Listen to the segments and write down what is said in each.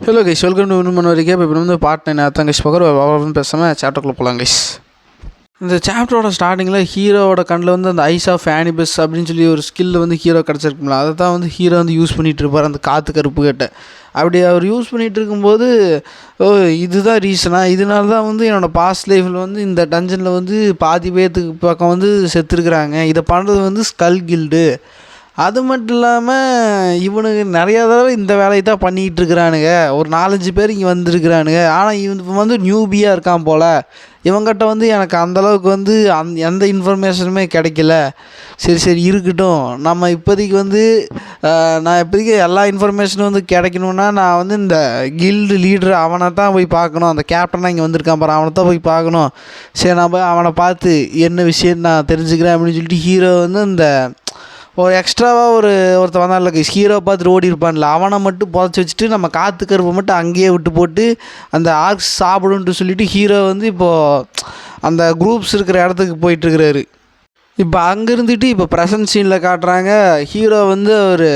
Hello guys welcome to இன்னும் வரைக்கும் இப்போ வந்து பார்ட் நைன் அதான் கைஸ் பகர் வந்து பேசாமல் சாப்டருக்குள்ளே போகலாம் கைஸ் இந்த சாப்டரோட ஸ்டார்டிங்கில் ஹீரோவோட கண்ணில் வந்து அந்த ஐஸ் ஆஃப் ஆனிபஸ் அப்படின்னு சொல்லி ஒரு ஸ்கில் வந்து ஹீரோ கிடச்சிருக்கும்ல அதை தான் வந்து ஹீரோ வந்து யூஸ் பண்ணிகிட்டு இருப்பார் அந்த காற்று கருப்பு கட்டை அப்படி அவர் யூஸ் பண்ணிகிட்டு இருக்கும்போது ஓ இதுதான் ரீசனா இதனால தான் வந்து என்னோடய பாஸ்ட் லைஃப்பில் வந்து இந்த டஞ்சனில் வந்து பாதி பேர்த்துக்கு பக்கம் வந்து செத்துருக்குறாங்க இதை பண்ணுறது வந்து ஸ்கல் கில்டு அது மட்டும் இல்லாமல் இவனுக்கு நிறையா தடவை இந்த வேலையை தான் பண்ணிகிட்டு இருக்கிறானுங்க. ஒரு நாலஞ்சு பேர் இங்கே வந்துருக்கிறானுங்க. ஆனால் இவன் இப்போ வந்து நியூபியாக இருக்கான் போல். இவங்ககிட்ட வந்து எனக்கு அந்தளவுக்கு வந்து அந் எந்த இன்ஃபர்மேஷனுமே கிடைக்கல. சரி சரி இருக்கட்டும். நம்ம இப்போதைக்கு வந்து நான் இப்போதைக்கு எல்லா இன்ஃபர்மேஷனும் வந்து கிடைக்கணுன்னா நான் வந்து இந்த கில்டு லீடர் அவனை தான் போய் பார்க்கணும். அந்த கேப்டனாக இங்கே வந்திருக்கான் பாரு அவனை தான் போய் பார்க்கணும். சரி நான் போய் அவனை பார்த்து என்ன விஷயம் நான் தெரிஞ்சுக்கிறேன் அப்படின்னு சொல்லிட்டு ஹீரோ வந்து இந்த ஒரு எக்ஸ்ட்ராவாக ஒரு ஒருத்தன் வந்தான்ல ஹீரோ பார்த்துட்டு ஓடி இருப்பான்ல அவனை மட்டும் புதைச்சி வச்சுட்டு நம்ம காற்று கருப்பை மட்டும் அங்கேயே விட்டு போட்டு அந்த ஆர்க்ஸ் சாப்பிடுன்ட்டு சொல்லிட்டு ஹீரோ வந்து இப்போது அந்த குரூப்ஸ் இருக்கிற இடத்துக்கு போயிட்டுருக்கிறாரு. இப்போ அங்கே இருந்துட்டு இப்போ ப்ரெசன்ட் சீனில் காட்டுறாங்க ஹீரோ வந்து ஒரு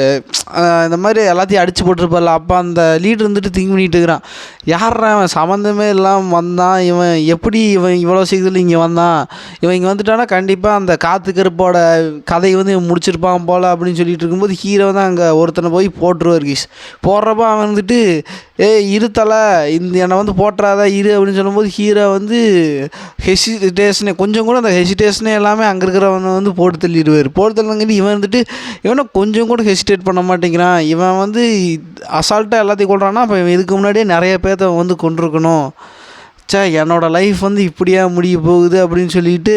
இந்த மாதிரி எல்லாத்தையும் அடிச்சு போட்டிருப்பார்ல அப்போ அந்த லீடர் இருந்துட்டு திங்க் பண்ணிட்டு இருக்கிறான். யாரா அவன் சம்மந்தமே இல்லாமல் வந்தான். இவன் எப்படி இவன் இவ்வளோ சீக்கிரத்தில் இங்கே வந்தான்? இவன் இங்கே வந்துட்டானா? கண்டிப்பாக அந்த காத்து கருப்போட கதையை வந்து இவன் முடிச்சிருப்பான் போல் அப்படின்னு சொல்லிட்டு இருக்கும்போது ஹீரோ தான் அங்கே ஒருத்தனை போய் போட்டுருவார் கீஸ் போடுறப்ப அவன் வந்துட்டு ஏய் இரு தலை இந்த என்னை வந்து போட்டுறாதா இரு அப்படின்னு சொல்லும்போது ஹீரோ வந்து ஹெசிடேஷனே கொஞ்சம் கூட அந்த ஹெசிடேஷனே எல்லாமே அங்கே இருக்கிறவனை வந்து போட்டு தள்ளிடுவார். போட்டு தள்ளுங்கிட்டு இவன் வந்துட்டு இவனை கொஞ்சம் கூட ஹெசிடேட் பண்ண மாட்டேங்கிறான். இவன் வந்து அசால்ட்டாக எல்லாத்தையும் கொள்றான்னா அப்போ இவன் இதுக்கு முன்னாடியே நிறைய பேர் பேர்த்த வந்து கொண்டிருக்கணும். சே என்னோட லைஃப் வந்து இப்படியா முடிய போகுது அப்படின்னு சொல்லிட்டு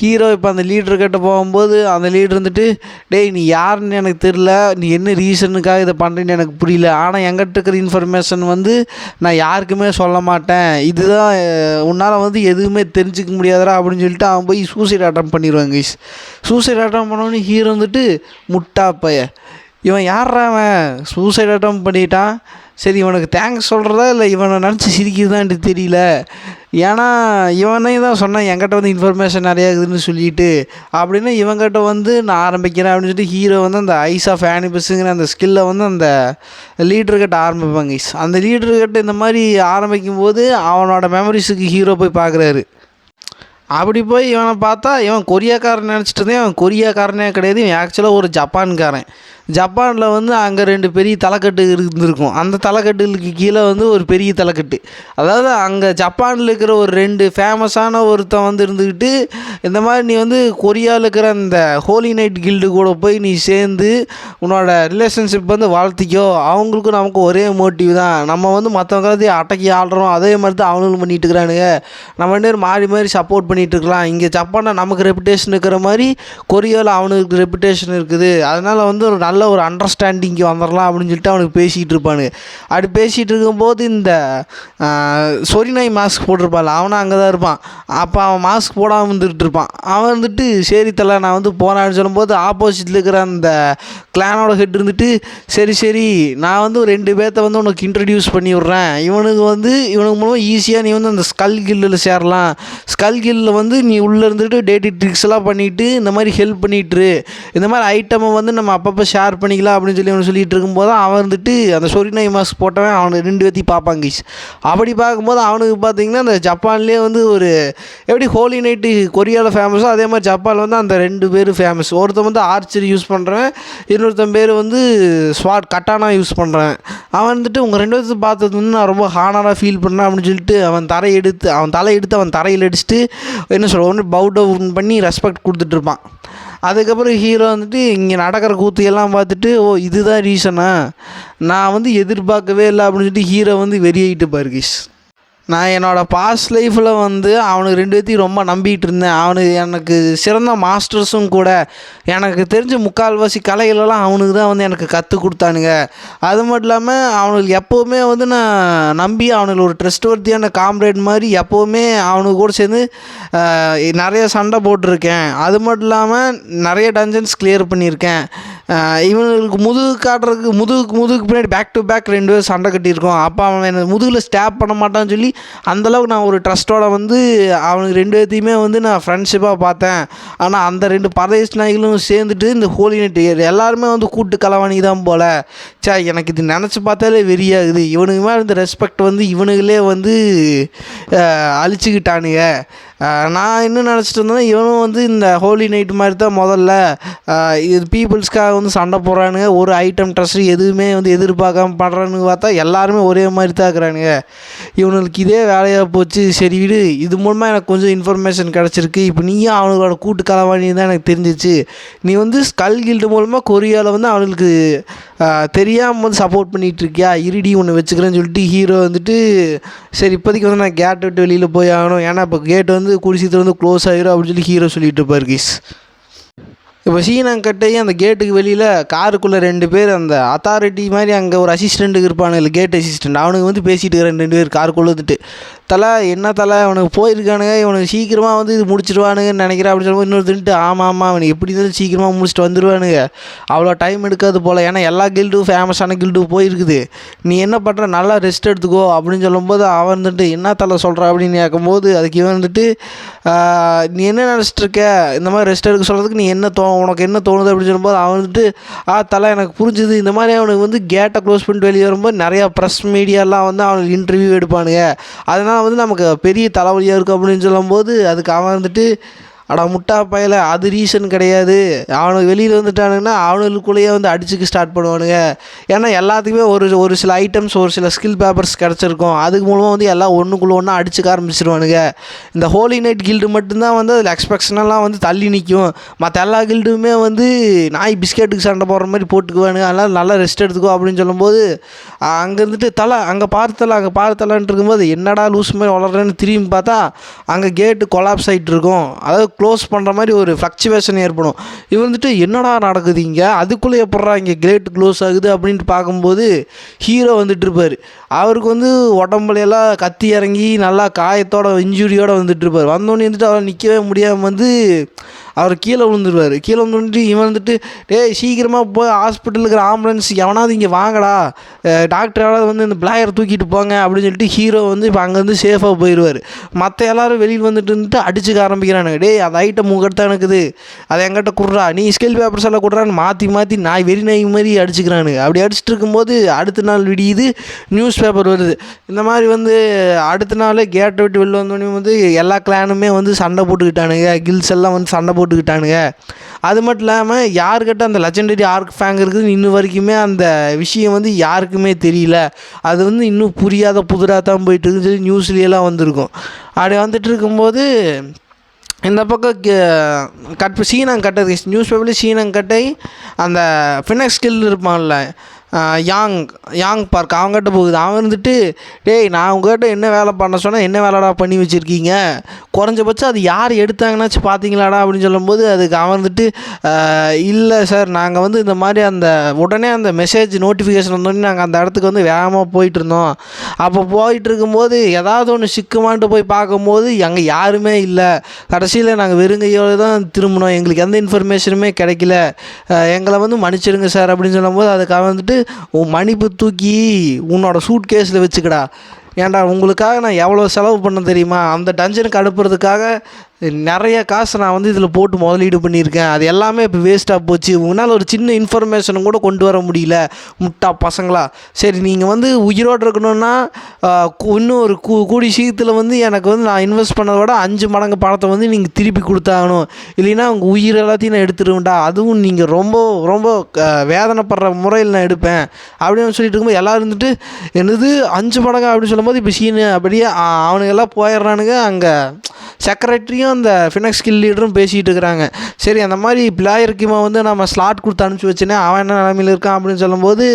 ஹீரோ இப்போ அந்த லீடர்கிட்ட போகும்போது அந்த லீடர் வந்துட்டு டேய் நீ யாருன்னு எனக்கு தெரில நீ என்ன ரீசனுக்காக இதை பண்ணுறேன்னு எனக்கு புரியல. ஆனால் எங்கிட்ட இருக்கிற இன்ஃபர்மேஷன் வந்து நான் யாருக்குமே சொல்ல மாட்டேன். இதுதான் உன்னால் வந்து எதுவுமே தெரிஞ்சுக்க முடியாதரா அப்படின்னு சொல்லிட்டு அவன் போய் சூசைட் அட்டம் பண்ணிடுவாங்க சூசைட் அட்டம் பண்ணோன்னு ஹீரோ வந்துட்டு முட்டா பைய இவன் யார்ரா அவன்? சூசைட் அட்டம் பண்ணிட்டான். சரி இவனுக்கு தேங்க்ஸ் சொல்கிறதா இல்லை இவனை நினச்சி சிரிக்கிறதான்ட்டு தெரியல. ஏன்னா இவனே தான் சொன்னேன் என்கிட்ட வந்து இன்ஃபர்மேஷன் நிறையா இருக்குதுன்னு சொல்லிட்டு. அப்படின்னு இவங்கிட்ட வந்து நான் ஆரம்பிக்கிறேன் அப்படின்னு சொல்லிட்டு ஹீரோ வந்து அந்த ஐஸ் ஆஃப் ஆனிபஸுங்கிற அந்த ஸ்கில்லை வந்து அந்த லீடர்கிட்ட ஆரம்பிப்பாங்க அந்த லீடர்கிட்ட இந்த மாதிரி ஆரம்பிக்கும் போது அவனோட மெமரிஸுக்கு ஹீரோ போய் பார்க்குறாரு. அப்படி போய் இவனை பார்த்தா இவன் கொரியாக்காரன் நினச்சிட்டு இருந்தேன். அவன் கொரியாக்காரனே கிடையாது இவன் ஆக்சுவலாக ஒரு ஜப்பான்காரன். ஜப்பானில் வந்து அங்கே ரெண்டு பெரிய தலைக்கட்டு இருந்திருக்கும். அந்த தலைக்கட்டுகளுக்கு கீழே வந்து ஒரு பெரிய தலைக்கட்டு. அதாவது அங்கே ஜப்பானில் இருக்கிற ஒரு ரெண்டு ஃபேமஸான ஒருத்தன் வந்து இருந்துக்கிட்டு இந்த மாதிரி நீ வந்து கொரியாவில் இருக்கிற அந்த ஹோலி நைட் கில்டு கூட போய் நீ சேர்ந்து உன்னோட ரிலேஷன்ஷிப் வந்து வாழ்த்திக்கோ. அவங்களுக்கும் நமக்கு ஒரே மோட்டிவ் தான். நம்ம வந்து மற்றவங்க எல்லாத்தையும் அடக்கி ஆடுறோம் அதே மாதிரி தான் அவங்களும் பண்ணிட்டு இருக்கிறானுங்க. நம்ம ரெண்டு மாறி மாறி சப்போர்ட் பண்ணிகிட்டு இருக்கலாம். இங்கே ஜப்பானில் நமக்கு ரெப்புடேஷன் இருக்கிற மாதிரி கொரியாவில் அவனுக்கு ரெப்புடேஷன் இருக்குது. அதனால் வந்து ஒரு நல்ல ஒரு அண்டர்ஸ்டாண்டிங்க்கு வந்துடலாம் அப்படின்னு சொல்லிட்டு அவனுக்கு பேசிகிட்டு இருப்பானுங்க அப்படி பேசிகிட்டு இருக்கும்போது இந்த சொரிநாய் மாஸ்க் போட்டிருப்பாள். அவனும் அங்கே தான் இருப்பான். அப்போ அவன் மாஸ்க் போடாமல் இருந்துகிட்டு இருப்பான். அவன் வந்துட்டு சரி தலை நான் வந்து போனான்னு சொல்லும்போது ஆப்போசிட்டில் இருக்கிற அந்த கிளானோட ஹெட் இருந்துட்டு சரி சரி நான் வந்து ஒரு ரெண்டு பேர்த்த வந்து உனக்கு இன்ட்ரடியூஸ் பண்ணி விட்றேன். இவனுக்கு வந்து இவனுக்கு மூலமாக ஈஸியாக நீ வந்து அந்த ஸ்கல் கில்லில் சேரலாம். ஸ்கல் கில்லில் வந்து நீ உள்ளே இருந்துட்டு டேட்டி ட்ரிக்ஸ் எல்லாம் பண்ணிவிட்டு இந்த மாதிரி ஹெல்ப் பண்ணிட்டுரு இந்த மாதிரி ஐட்டமை வந்து நம்ம அப்பப்போ ஷேர் ஷேர் பண்ணிக்கலாம் அப்படின்னு சொல்லி அவன் சொல்லிட்டு இருக்கும்போது அவன் வந்துட்டு அந்த சொரிநாய் மாஸ்க் போட்டவன் அவனை ரெண்டு பேர்த்தையும் பார்ப்பாங்க அப்படி பார்க்கும்போது அவனுக்கு பார்த்தீங்கன்னா அந்த ஜப்பான்லேயே வந்து ஒரு எப்படி ஹோலி நைட்டு கொரியாவில் ஃபேமஸோ அதே மாதிரி ஜப்பானில் வந்து அந்த ரெண்டு பேர் ஃபேமஸ் ஒருத்தன் வந்து ஆர்ச்சரி யூஸ் பண்ணுறவன் இன்னொருத்தன் பேர் வந்து ஸ்வாட் கட்டானா யூஸ் பண்ணுறேன் அவன் வந்துட்டு உங்கள் ரெண்டு பேர்த்து பார்த்தது வந்து நான் ரொம்ப ஹானராக ஃபீல் பண்ணேன் அப்படின்னு சொல்லிட்டு அவன் தரை எடுத்து அவன் தலை எடுத்து அவன் தரையில் அடிச்சுட்டு என்ன சொல்ல ஒன்று பவுட் டவுன் பண்ணி ரெஸ்பெக்ட் கொடுத்துட்டு இருப்பான். அதுக்கப்புறம் ஹீரோ வந்துட்டு இங்கே நடக்கிற கூத்தையெல்லாம் பார்த்துட்டு ஓ இதுதான் ரீசனா நான் வந்து எதிர்பார்க்கவே இல்லை அப்படின்னு சொல்லிட்டு ஹீரோ வந்து வெறியிட்டு பாருகிஸ் நான் என்னோடய பாஸ்ட் லைஃப்பில் வந்து அவனுக்கு ரெண்டு பேர்த்தையும் ரொம்ப நம்பிக்கிட்டு இருந்தேன். அவனுக்கு எனக்கு சிறந்த மாஸ்டர்ஸும் கூட. எனக்கு தெரிஞ்ச முக்கால்வாசி கலைகளெல்லாம் அவனுக்கு தான் வந்து எனக்கு கற்றுக் கொடுத்தானுங்க. அது மட்டும் இல்லாமல் அவனுக்கு எப்போவுமே வந்து நான் நம்பி அவனுக்கு ஒரு ட்ரெஸ்ட் வர்த்தியான காம்ரேட் மாதிரி எப்போவுமே அவனுக்கு கூட சேர்ந்து நிறைய சண்டை போட்டிருக்கேன். அது மட்டும் இல்லாமல் நிறைய டஞ்சன்ஸ் கிளியர் பண்ணியிருக்கேன். இவனுக்கு முதுகு காட்டுறதுக்கு முதுகுக்கு முதுகுக்கு பின்னாடி பேக் டு பேக் ரெண்டு பேரும் சண்டை கட்டியிருக்கோம். அப்போ அவன் என்னை முதுகில் ஸ்டாப் பண்ண மாட்டான்னு சொல்லி அந்தளவுக்கு நான் ஒரு ட்ரஸ்ட்டோட வந்து அவனுக்கு ரெண்டு பேர்த்தையுமே வந்து நான் ஃப்ரெண்ட்ஷிப்பாக பார்த்தேன். ஆனால் அந்த ரெண்டு பரதேஷ் நாய்களும் சேர்ந்துட்டு இந்த ஹோலி நைட் எல்லாருமே வந்து கூட்டு கலவாணி தான் போல். சே எனக்கு இது நினச்சி பார்த்தாலே வெறியாகுது. இவனுக்கு மேலே இந்த ரெஸ்பெக்ட் வந்து இவனுங்களே வந்து அழிச்சுக்கிட்டானுங்க. நான் என்ன நினச்சிட்டு இருந்தேன்னா இவனும் வந்து இந்த ஹோலி நைட் மாதிரி தான் முதல்ல இது பீப்புள்ஸ்க்காக வந்து சண்டை போடுறானுங்க. ஒரு ஐட்டம் ட்ரெஸ்ஸு எதுவுமே வந்து எதிர்பார்க்காம பண்ணுறானுங்க பார்த்தா எல்லாருமே ஒரே மாதிரி தான் இருக்கிறானுங்க. இவனுக்கு இதே வேலையாக போச்சு. சரி விடு. இது மூலமாக எனக்கு கொஞ்சம் இன்ஃபர்மேஷன் கிடச்சிருக்கு. இப்போ நீயும் அவனுங்களோட கூட்டு கலவாணி தான் எனக்கு தெரிஞ்சிச்சு. நீ வந்து ஸ்கல் கில்டு மூலமாக கொரியாவில் வந்து அவனுக்கு தெரியாமல் வந்து சப்போர்ட் பண்ணிகிட்டு இருக்கியா? இருடி ஒன்று வச்சுக்கிறேன்னு சொல்லிட்டு ஹீரோ வந்துட்டு சரி இப்போதைக்கு வந்து நான் கேட் விட்டு வெளியில் போய் ஆகணும். ஏன்னா இப்போ கேட் வந்து குடிசீத்தில் வந்து க்ளோஸ் ஆகிரும் அப்படின்னு சொல்லி ஹீரோ சொல்லிட்டு இருப்பார் கீஸ். இப்போ சீனாங்கட்டையும் அந்த கேட்டுக்கு வெளியில் காருக்குள்ளே ரெண்டு பேர் அந்த அத்தாரிட்டி மாதிரி அங்கே ஒரு அசிஸ்டண்ட்டுக்கு இருப்பானுங்க கேட் அசிஸ்டண்ட் அவனுக்கு வந்து பேசிகிட்டு இருக்கிற ரெண்டு பேர் காருக்குள்ளே வந்துட்டு. தலை என்ன தலை? இவனுக்கு போயிருக்கானுங்க இவனுக்கு சீக்கிரமாக வந்து இது முடிச்சிடுவானுங்கன்னு நினைக்கிறேன் அப்படின்னு சொல்லும்போது இன்னொரு இன்னொருத்தன்ட்டு ஆமாம் ஆமாம் அவனுக்கு எப்படி இருந்தாலும் சீக்கிரமாக முடிச்சுட்டு வந்துடுவானுங்க அவ்வளோ டைம் எடுக்காது போல். ஏன்னா எல்லா கில்டும் ஃபேமஸான கில்டும் போயிருக்குது. நீ என்ன பண்ணுற நல்லா ரெஸ்ட் எடுத்துக்கோ அப்படின்னு சொல்லும்போது அவன் வந்துட்டு என்ன தலை சொல்கிற அப்படின்னு கேட்கும்போது அதுக்கு இவன் வந்துட்டு நீ என்ன நினச்சிட்டு இருக்க? இந்த மாதிரி ரெஸ்ட் எடுக்க சொல்கிறதுக்கு நீ என்ன தோ உனக்கு என்ன தோணுது? அப்படின்னு சொல்லும்போது அவன் வந்துட்டு ஆ தலை எனக்கு புரிஞ்சுது. இந்த மாதிரி அவனுக்கு வந்து கேட்டை க்ளோஸ் பண்ணிட்டு வெளியே வரும்போது நிறையா ப்ரெஸ் மீடியாலாம் வந்து அவனுக்கு இன்டர்வியூ எடுப்பானுங்க. அதனால் வந்து நமக்கு பெரிய தலைவலியாக இருக்கும் அப்படின்னு சொல்லும்போது அதுக்கு அவன் வந்துட்டு அடா முட்டா பயல அது ரீசன் கிடையாது. அவனுக்கு வெளியில் வந்துட்டானுங்கன்னா அவனுக்குள்ளேயே வந்து அடிச்சுக்க ஸ்டார்ட் பண்ணுவானுங்க. ஏன்னா எல்லாத்துக்குமே ஒரு ஒரு சில ஐட்டம்ஸ் ஒரு சில ஸ்கில் பேப்பர்ஸ் கிடச்சிருக்கும். அதுக்கு மூலமாக வந்து எல்லாம் ஒன்றுக்குள்ளே ஒன்றா அடிச்சுக்க ஆரம்பிச்சிருவானுங்க. இந்த ஹோலி நைட் கில்டு மட்டும்தான் வந்து அதில் எக்ஸ்பெக்ஷனெல்லாம் வந்து தள்ளி நிற்கும் மற்ற எல்லா கில்டுமே வந்து நாய் பிஸ்கெட்டுக்கு சண்டை போடுற மாதிரி போட்டுக்குவானுங்க. அதனால் நல்லா ரெஸ்ட் எடுத்துக்கோ அப்படின்னு சொல்லும்போது அங்கே இருந்துட்டு தலை அங்கே பார்த்தல அங்கே பார்த்தலான்ட்டு இருக்கும்போது என்னடா லூஸ் மாதிரி வளர்றேன்னு திரும்பி பார்த்தா அங்கே கேட்டு கொலாப்ஸ் ஆகிட்டு இருக்கும். அதாவது க்ளோஸ் பண்ணுற மாதிரி ஒரு ஃப்ளக்சுவேஷன் ஏற்படும். இவன் வந்துட்டு என்னடா நடக்குது இங்கே அதுக்குள்ளே எப்படா இங்கே கிரேட் க்ளோஸ் ஆகுது அப்படின்ட்டு பார்க்கும்போது ஹீரோ வந்துட்டு இருப்பார். அவருக்கு வந்து உடம்புல எல்லாம் கத்தி இறங்கி நல்லா காயத்தோட இன்ஜுரியோடு வந்துட்டு இருப்பார். வந்தோடனே வந்துட்டு அவர் நிற்கவே முடியாமல் வந்து அவர் கீழே விழுந்துருவார். கீழே விழுந்துட்டு இவன் வந்துட்டு டேய் சீக்கிரமாக போய் ஹாஸ்பிட்டலுக்கு இருக்கிற ஆம்புலன்ஸ் எவனாவது இங்கே வாங்கடா. டாக்டராவது டாக்டர் வந்து இந்த பிளாயரை தூக்கிட்டு போங்க அப்படின்னு சொல்லிட்டு ஹீரோ வந்து இப்போ அங்கேருந்து சேஃபாக போயிடுவார் மற்ற எல்லாரும் வெளியில் வந்துட்டு இருந்துட்டு அடிச்சுக்க ஆரம்பிக்கிறானுங்க. டேய் அது ஐட்டம் உங்கள்கிட்ட தான் இருக்குது அதை என்கிட்ட குடுறா. நீ ஸ்கில் பேப்பர்ஸ் எல்லாம் கொடுறான்னு மாற்றி மாற்றி நாய் வெறி நாய் மாதிரி அடிச்சுக்கிறானுங்க. அப்படி அடிச்சுட்டு இருக்கும்போது அடுத்த நாள் விடியுது நியூஸ் பேப்பர் வருது. இந்த மாதிரி வந்து அடுத்த நாள் கேட்டை விட்டு வெளில வந்தோடனே வந்து எல்லா கிளானுமே வந்து சண்டை போட்டுக்கிட்டானுங்க. கில்ஸ் எல்லாம் வந்து சண்டை போட்டுக்கிட்டானுங்க. அது மட்டும் இல்லாமல் யாருக்கிட்ட அந்த லெஜெண்டரி ஆர்க் ஃபேங் இருக்குதுன்னு இன்னும் வரைக்குமே அந்த விஷயம் வந்து யாருக்குமே தெரியல. அது வந்து இன்னும் புரியாத புதிராக தான் போயிட்டு இருக்குன்னு சொல்லி நியூஸ்லேயெல்லாம் வந்திருக்கும். அப்படி வந்துட்டு இருக்கும்போது இந்த பக்கம் கட் சீனம் நியூஸ் பேப்பரில் சீனம் கட்டை அந்த ஃபினக்ஸ் ஸ்கில் இருப்பான்ல யாங் யாங் பார்க் அவங்ககிட்ட போகுது. அவன் இருந்துட்டு டேய் நான் உங்ககிட்ட என்ன வேலை பண்ண சொன்னால் என்ன வேலைடா பண்ணி வச்சுருக்கீங்க? குறைஞ்சபட்சம் அது யார் எடுத்தாங்கன்னாச்சு பார்த்தீங்களாடா அப்படின்னு சொல்லும்போது அதுக்கு அவன் வந்துட்டு இல்லை சார் நாங்கள் வந்து இந்த மாதிரி அந்த உடனே அந்த மெசேஜ் நோட்டிஃபிகேஷன் வந்தோடனே நாங்கள் அந்த இடத்துக்கு வந்து வேகமாக போயிட்டு இருந்தோம். அப்போ போயிட்டு இருக்கும்போது ஏதாவது ஒன்று சிக்குமான்ட்டு போய் பார்க்கும்போது அங்கே யாருமே இல்லை. கடைசியில் நாங்கள் வெறுங்கையோடு தான் திரும்பினோம். எங்களுக்கு எந்த இன்ஃபர்மேஷனுமே கிடைக்கல. எங்களை வந்து மன்னிச்சிடுங்க சார் அப்படின்னு சொல்லும்போது அதுக்காக வந்துட்டு உன் மணிப்பு தூக்கி உன்னோட சூட் கேஸில் வச்சுக்கடா. ஏன்டா உங்களுக்காக நான் எவ்வளோ செலவு பண்ண தெரியுமா? அந்த டஞ்சனுக்கு அனுப்புறதுக்காக நிறைய காசு நான் வந்து இதில் போட்டு முதலீடு பண்ணியிருக்கேன். அது எல்லாமே இப்போ வேஸ்ட்டாக போச்சு. உங்களால் ஒரு சின்ன இன்ஃபர்மேஷனும் கூட கொண்டு வர முடியல முட்டா பசங்களா. சரி நீங்கள் வந்து உயிரோடு இருக்கணும்னா இன்னும் ஒரு கூ கூடி சீக்கிரத்தில் வந்து எனக்கு வந்து நான் இன்வெஸ்ட் பண்ணதை விட அஞ்சு மடங்கு பணத்தை வந்து நீங்கள் திருப்பி கொடுத்தாகணும். இல்லைன்னா உங்கள் உயிர் எல்லாத்தையும் நான் எடுத்துருவேன்டா. அதுவும் நீங்கள் ரொம்ப ரொம்ப வேதனைப்படுற முறையில் நான் எடுப்பேன். அப்படின்னு சொல்லிட்டு இருக்கும்போது எல்லோரும் இருந்துட்டு என்னது அஞ்சு மடங்கு? அப்படின்னு சொல்லும்போது இப்போ சீனு அப்படியே ஆஹ், அவனுங்க எல்லாம் போயிடுறானுங்க. அங்கே செக்ரட்டரியும் அந்த ஃபினக்ஸ் ஸ்கில் லீடரும் பேசிகிட்டு இருக்கிறாங்க. சரி அந்த மாதிரி பிளேயர் கீமா வந்து நம்ம ஸ்லாட் கொடுத்து அனுப்பிச்சி வச்சேனே அவன் என்ன நிலமையில் இருக்கான் அப்படின்னு சொல்லும்போது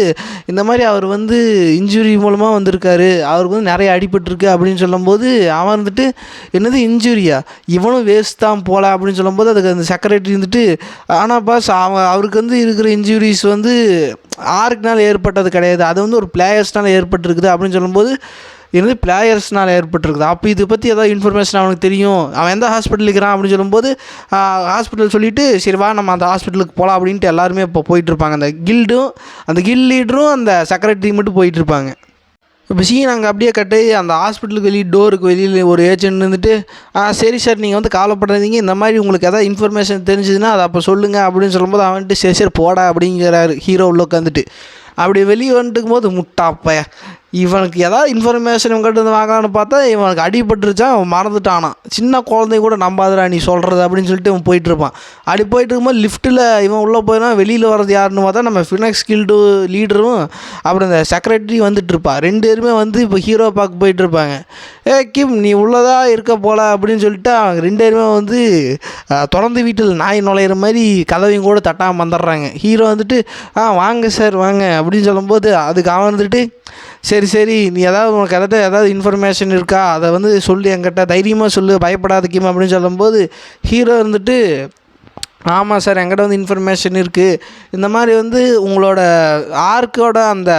இந்த மாதிரி அவர் வந்து இன்ஜுரி மூலமாக வந்திருக்காரு. அவருக்கு வந்து நிறைய அடிபட்டிருக்கு அப்படின்னு சொல்லும்போது அவன் வந்துட்டு என்னது இன்ஜுரியா இவனும் வேஸ்ட் தான் போல அப்படின்னு சொல்லும்போது அதுக்கு அந்த செக்ரட்டரி வந்துட்டு ஆனால் பாஸ் அவன் அவருக்கு வந்து இருக்கிற இன்ஜுரிஸ் வந்து ஆருக்குனால ஏற்பட்டது கிடையாது. அது வந்து ஒரு பிளேயர்ஸ்னால ஏற்பட்டிருக்குது அப்படின்னு சொல்லும்போது இது பிளேயர்ஸ்னால் ஏற்பட்டிருக்குது. அப்போ இதை பற்றி ஏதாவது இன்ஃபர்மேஷன் அவனுக்கு தெரியும். அவன் எந்த ஹாஸ்பிட்டல் இருக்கிறான் அப்படின்னு சொல்லும்போது ஹாஸ்பிட்டல் சொல்லிவிட்டு சரி வா நம்ம அந்த ஹாஸ்பிட்டலுக்கு போகலாம் அப்படின்ட்டு எல்லாருமே இப்போ போயிட்டுருப்பாங்க. அந்த கில்டும் அந்த கில் லீடரும் அந்த செக்ரட்டரி மட்டும் போயிட்டுருப்பாங்க. இப்போ சீன் அங்கே அப்படியே கட்டு அந்த ஹாஸ்பிட்டலுக்கு வெளியே டோருக்கு வெளியில் ஒரு ஏஜென்ட் இருந்துட்டு ஆ சரி சார் நீங்கள் வந்து காலப்படுறதீங்க இந்த மாதிரி உங்களுக்கு எதாவது இன்ஃபர்மேஷன் தெரிஞ்சதுன்னா அதை அப்போ சொல்லுங்கள் அப்படின்னு சொல்லும்போது அவன்ட்டு சரி சரி போடா அப்படிங்கிறாரு. ஹீரோ உள்ள உட்காந்துட்டு அப்படி வெளியே வந்துட்டு போது முட்டாப்பைய. இவனுக்கு ஏதாவது இன்ஃபர்மேஷன் இவங்ககிட்ட இருந்து வாங்கலான்னு பார்த்தா இவனுக்கு அடிபட்டுருச்சான் அவன் மறந்துட்டானான் சின்ன குழந்தை கூட நம்பாதடா நீ சொல்கிறது அப்படின்னு சொல்லிட்டு இவன் போயிட்டுருப்பான். அப்படி போயிட்டு இருக்கும்போது லிஃப்ட்டில் இவன் உள்ளே போயினா வெளியில் வர்றது யாருன்னு பார்த்தா நம்ம ஃபினக்ஸ் கில்டு லீடரும் அப்புறம் இந்த செக்ரட்டரி வந்துட்டுருப்பா ரெண்டு பேருமே வந்து இப்போ ஹீரோ பார்க்க போயிட்டு இருப்பாங்க. ஏ கிம் நீ உள்ளதா இருக்க போல அப்படின்னு சொல்லிட்டு அவங்க ரெண்டு பேருமே வந்து திறந்து வீட்டில் நாய் நுழையிற மாதிரி கதவையும் கூட தட்டாமல் வந்துடுறாங்க. ஹீரோ வந்துட்டு ஆ வாங்க சார் வாங்க. அப்படின்னு சொல்லும்போது அதுக்கு அவன் வந்துட்டு சரி சரி நீ ஏதாவது உனக்கு எதாவது ஏதாவது இன்ஃபர்மேஷன் இருக்கா? அதை வந்து சொல்லு என்கிட்ட. தைரியமாக சொல்லு பயப்படாத அப்படின்னு சொல்லும்போது ஹீரோ இருந்துட்டு ஆமாம் சார் எங்கிட்ட வந்து இன்ஃபர்மேஷன் இருக்குது இந்த மாதிரி வந்து உங்களோட ஆர்க்கோட அந்த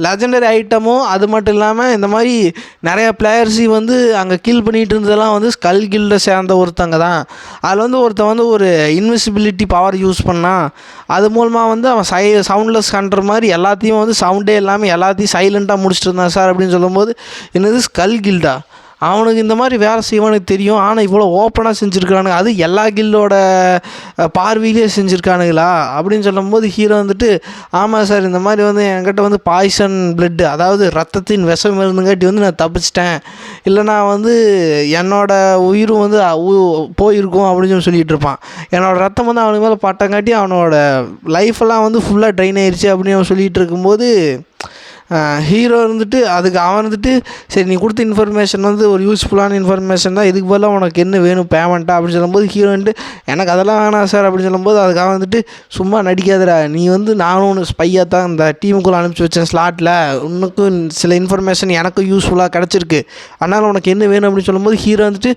லெஜண்டரி ஐட்டமும் அது மட்டும் இல்லாமல் இந்த மாதிரி நிறைய பிளேயர்ஸையும் வந்து அங்கே கில் பண்ணிகிட்டு இருந்ததெல்லாம் வந்து ஸ்கல் கில்டை சேர்ந்த ஒருத்தங்க தான். அதில் வந்து ஒருத்தன் வந்து ஒரு இன்விசிபிலிட்டி பவர் யூஸ் பண்ணான் அது மூலமாக வந்து அவன் சை சவுண்ட்லெஸ் கண்ட்ற மாதிரி எல்லாத்தையும் வந்து சவுண்டே இல்லாமல் எல்லாத்தையும் சைலண்ட்டாக முடிச்சிட்டு இருந்தான் சார் அப்படின்னு சொல்லும்போது என்னது? ஸ்கல் கில்டா அவனுக்கு இந்த மாதிரி வேலை செய்வானுக்கு தெரியும். ஆனால் இவ்வளோ ஓப்பனாக செஞ்சுருக்கானுங்க அது எல்லா கில்லோட பார்வையிலே செஞ்சுருக்கானுங்களா? அப்படின்னு சொல்லும்போது ஹீரோ வந்துட்டு ஆமாம் சார் இந்த மாதிரி வந்து என்கிட்ட வந்து பாய்சன் பிளட்டு அதாவது ரத்தத்தின் விஷம் இருந்துங்காட்டி வந்து நான் தப்பிச்சிட்டேன். இல்லைனா வந்து என்னோட உயிரும் வந்து போயிருக்கும் அப்படின்னு சொல்லி சொல்லிட்டு இருப்பான். என்னோட ரத்தம் வந்து அவனுக்கு மேலே பட்டங்காட்டி அவனோட லைஃபெல்லாம் வந்து ஃபுல்லாக ட்ரைன் ஆயிடுச்சு அப்படின்னு அவன் சொல்லிகிட்டு இருக்கும்போது ஹீரோ இருந்துட்டு அதுக்கு அவன் இருந்துட்டு சரி நீ கொடுத்த இன்ஃபர்மேஷன் வந்து ஒரு யூஸ்ஃபுல்லான இன்ஃபர்மேஷன் தான் இதுக்கு பதிலாக உனக்கு என்ன வேணும் பேமெண்ட்டா அப்படின்னு சொல்லும்போது ஹீரோ வந்துட்டு எனக்கு அதெல்லாம் வேணாம் சார் அப்படின்னு சொல்லும்போது அதுக்காக வந்துட்டு சும்மா நடிக்காதடா நீ வந்து நானும் ஒன்று ஸ்பையாக தான் இந்த டீமுக்குள்ளே அனுப்பிச்சி வச்சேன் ஸ்லாட்டில் உனக்கும் சில இன்ஃபர்மேஷன் எனக்கும் யூஸ்ஃபுல்லாக கிடச்சிருக்கு. அதனால் உனக்கு என்ன வேணும்? அப்படின்னு சொல்லும்போது ஹீரோ வந்துட்டு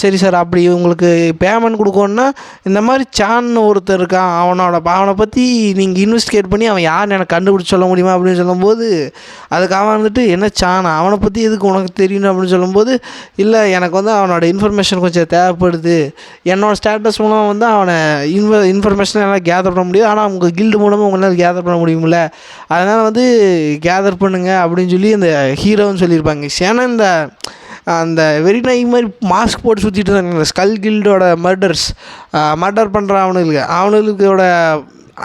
சரி சார் அப்படி உங்களுக்கு பேமெண்ட் கொடுக்கணுன்னா இந்த மாதிரி சான் ஒருத்தர் இருக்கான் அவனோட அவனை பற்றி நீங்கள் இன்வெஸ்டிகேட் பண்ணி அவன் யாருன்னு எனக்கு கண்டுபிடிச்சி சொல்ல முடியுமா? அப்படின்னு சொல்லும்போது அதுக்கு அவன் வந்துட்டு என்ன சானா அவனை பற்றி எதுக்கு உனக்கு தெரியணும் அப்படின்னு சொல்லும்போது இல்லை எனக்கு வந்து அவனோட இன்ஃபர்மேஷன் கொஞ்சம் தேவைப்படுது. என்னோட ஸ்டேட்டஸ் மூலமாக வந்து அவனை இன்ஃப இன்ஃபர்மேஷன் என்னால் கேதர் பண்ண முடியும் ஆனால் உங்கள் கில்டு மூலமாக உங்களால் கேதர் பண்ண முடியுமில்ல அதனால் வந்து கேதர் பண்ணுங்கள் அப்படின்னு சொல்லி இந்த ஹீரோன்னு சொல்லியிருப்பாங்க. ஏன்னா இந்த அந்த வெரி நாய் மாதிரி மாஸ்க் போட்டு சுற்றிட்டு இருந்தாங்க. இந்த ஸ்கல் கில்டோட மர்டர்ஸ் மர்டர் பண்ணுற அவனுங்களுக்கு அவனுங்களோட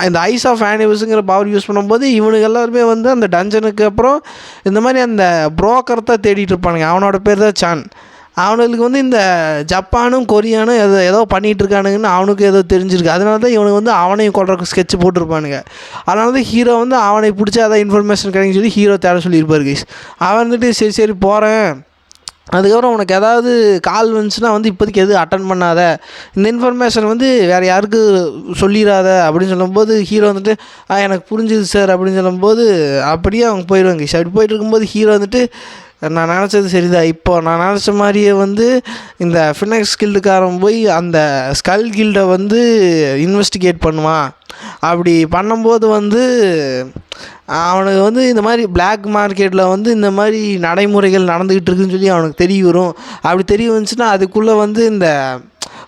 இந்த ஐஸ் ஆஃப் ஆனிவஸுங்கிற பவர் யூஸ் பண்ணும்போது இவனுக்கு எல்லாருமே வந்து அந்த டஞ்சனுக்கு அப்புறம் இந்த மாதிரி அந்த புரோக்கர் தான் தேடிட்டு இருப்பானுங்க. அவனோட பேர் தான் சான் அவனுங்களுக்கு வந்து இந்த ஜப்பானும் கொரியானும் ஏதோ ஏதோ பண்ணிகிட்டு இருக்கானுங்கன்னு அவனுக்கு ஏதோ தெரிஞ்சிருக்கு. அதனால தான் இவனுக்கு வந்து அவனையும் கொள்றதுக்கு ஸ்கெட்ச் போட்டிருப்பானுங்க. அதனால தான் ஹீரோ வந்து அவனை பிடிச்சா அதான் இன்ஃபர்மேஷன் கிடைக்குன்னு சொல்லி ஹீரோ தேட சொல்லியிருப்பாரு கைஸ் அவன் வந்துட்டு சரி சரி போகிறேன் அதுக்கப்புறம் உனக்கு ஏதாவது கால் வந்துச்சுன்னா வந்து இப்போதைக்கு எதுவும் அட்டன் பண்ணாத. இந்த இன்ஃபர்மேஷன் வந்து வேறு யாருக்கு சொல்லிடாத அப்படின்னு சொல்லும்போது ஹீரோ வந்துட்டு "ஆ, எனக்கு புரிஞ்சுது சார் அப்படின்னு சொல்லும்போது அப்படியே அவங்க போயிடுவாங்க. அப்படி போயிட்டு இருக்கும்போது ஹீரோ வந்துட்டு நான் நினச்சது சரிதான். இப்போ நான் நினச்ச மாதிரியே வந்து இந்த ஃபினக்ஸ் கில்டுக்காரன் போய் அந்த ஸ்கல் கில்டை வந்து இன்வெஸ்டிகேட் பண்ணுவான். அப்படி பண்ணும்போது வந்து அவனுக்கு வந்து இந்த மாதிரி பிளாக் மார்க்கெட்டில் வந்து இந்த மாதிரி நடைமுறைகள் நடந்துக்கிட்டு இருக்குன்னு சொல்லி அவனுக்கு தெரிய வரும். அப்படி தெரிய வந்துச்சுன்னா அதுக்குள்ளே வந்து இந்த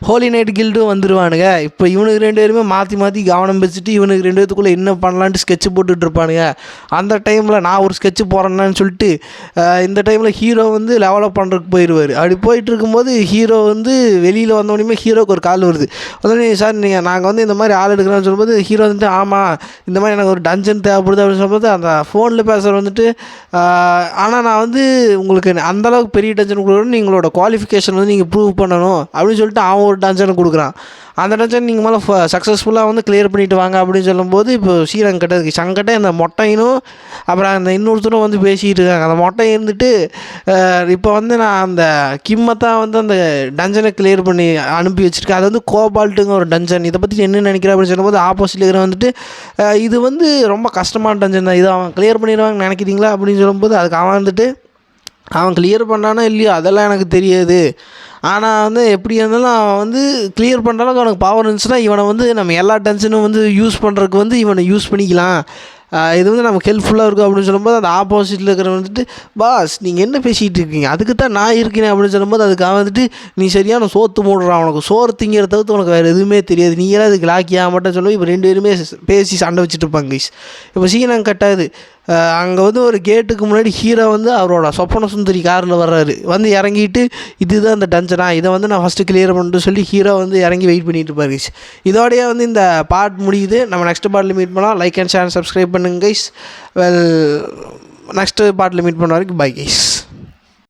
ஹோலி நைட் கில்டும் வந்துடுவானுங்க இப்போ இவனுக்கு ரெண்டு பேருமே மாற்றி மாற்றி கவனம் வச்சுட்டு இவனுக்கு ரெண்டு பேத்துக்குள்ளே என்ன பண்ணலான்ட்டு ஸ்கெட்ச் போட்டுட்டு இருப்பானுங்க. அந்த டைமில் நான் ஒரு ஸ்கெட்ச் போடுறேன்னு சொல்லிட்டு இந்த டைமில் ஹீரோ வந்து லெவலப் பண்ணுறதுக்கு போயிடுவார் அப்படி போயிட்டு இருக்கும்போது ஹீரோ வந்து வெளியில் வந்தோடனே ஹீரோக்கு ஒரு கால் வருது. உடனே சார் நீங்கள் நாங்கள் வந்து இந்த மாதிரி ஆள் எடுக்கிறோம்னு சொல்லும்போது ஹீரோ வந்துட்டு ஆமாம் இந்த மாதிரி எனக்கு ஒரு டஞ்சன் தேவைப்படுது அப்படின்னு சொல்லும்போது அந்த ஃபோனில் பேசுகிற வந்துட்டு ஆனால் நான் வந்து உங்களுக்கு அந்தளவுக்கு பெரிய டஞ்சன் கொடுக்கணும் நீங்களோட குவாலிஃபிகேஷன் வந்து நீங்கள் ப்ரூவ் பண்ணணும் அப்படின்னு சொல்லிட்டு அவன் ஒரு டஞ்சனை கொடுக்குறான். அந்த டஞ்சன் நீங்கள் மேலே சக்ஸஸ்ஃபுல்லாக வந்து கிளியர் பண்ணிட்டு வாங்க அப்படின்னு சொல்லும்போது இப்போ ஸ்ரீரங்கிட்ட இருக்குது இருக்கு. சங்கட்ட இந்த மொட்டையினும் அப்புறம் அந்த இன்னொருத்தரும் வந்து பேசிகிட்டு இருக்காங்க. அந்த மொட்டை இருந்துட்டு இப்போ வந்து நான் அந்த கிம்மை வந்து அந்த டஞ்சனை கிளியர் பண்ணி அனுப்பி வச்சுருக்கேன். அது வந்து கோபால்ட்டுங்க ஒரு டஞ்சன் இதை பற்றி என்ன நினைக்கிறேன் அப்படின்னு சொல்லும்போது ஆப்போசிட்டில் இருக்கிற வந்துட்டு இது வந்து ரொம்ப கஷ்டமான டஞ்சன் தான். இது அவன் கிளியர் பண்ணிடுவாங்கன்னு நினைக்கிறீங்களா அப்படின்னு சொல்லும்போது அதுக்கு அவன் வந்துட்டு அவன் கிளியர் பண்ணானோ இல்லையோ அதெல்லாம் எனக்கு தெரியாது. ஆனால் வந்து எப்படி இருந்தாலும் அவன் வந்து கிளியர் பண்ணுற அளவுக்கு அவனுக்கு பவர் இருந்துச்சுன்னா இவனை வந்து நம்ம எல்லா டென்ஷனும் வந்து யூஸ் பண்ணுறதுக்கு வந்து இவனை யூஸ் பண்ணிக்கலாம். இது வந்து நமக்கு ஹெல்ப்ஃபுல்லாக இருக்கும் அப்படின்னு சொல்லும்போது அந்த ஆப்போசிட்டில் இருக்கிற வந்துட்டு பாஸ் நீங்கள் என்ன பேசிகிட்டு இருக்கீங்க? அதுக்கு தான் நான் இருக்கிறேன் அப்படின்னு சொல்லும்போது அதுக்காக வந்துட்டு நீ சரியான சோத்து போடுறான் உனக்கு சோறு திங்கிற தவிர்த்து உனக்கு வேறு எதுவுமே தெரியாது. நீங்களாம் அதுக்கு லாக்கியாக மட்டும் சொல்லி இப்போ ரெண்டு பேருமே பேசி சண்டை வச்சுட்டு இருப்பாங்க இப்போ சீனம் கட்டாது அங்கே வந்து ஒரு கேட்டுக்கு முன்னாடி ஹீரோ வந்து அவரோட சொப்பன சுந்தரி காரில் வர்றாரு. வந்து இறங்கிட்டு இதுதான் இந்த டஞ்சனா இதை வந்து நான் ஃபஸ்ட்டு கிளியர் பண்ணிட்டு சொல்லி ஹீரோ வந்து இறங்கி வெயிட் பண்ணிட்டு இருப்பாரு கைஸ் இதோடய வந்து இந்த பார்ட் முடியுது. நம்ம நெக்ஸ்ட் பார்ட்டில் மீட் பண்ணலாம். லைக் அண்ட் ஷேர் சப்ஸ்கிரைப் பண்ணுங்க கைஸ் வெல் நெக்ஸ்ட்டு பார்ட்டில் மீட் பண்ண வரைக்கும் பை கைஸ்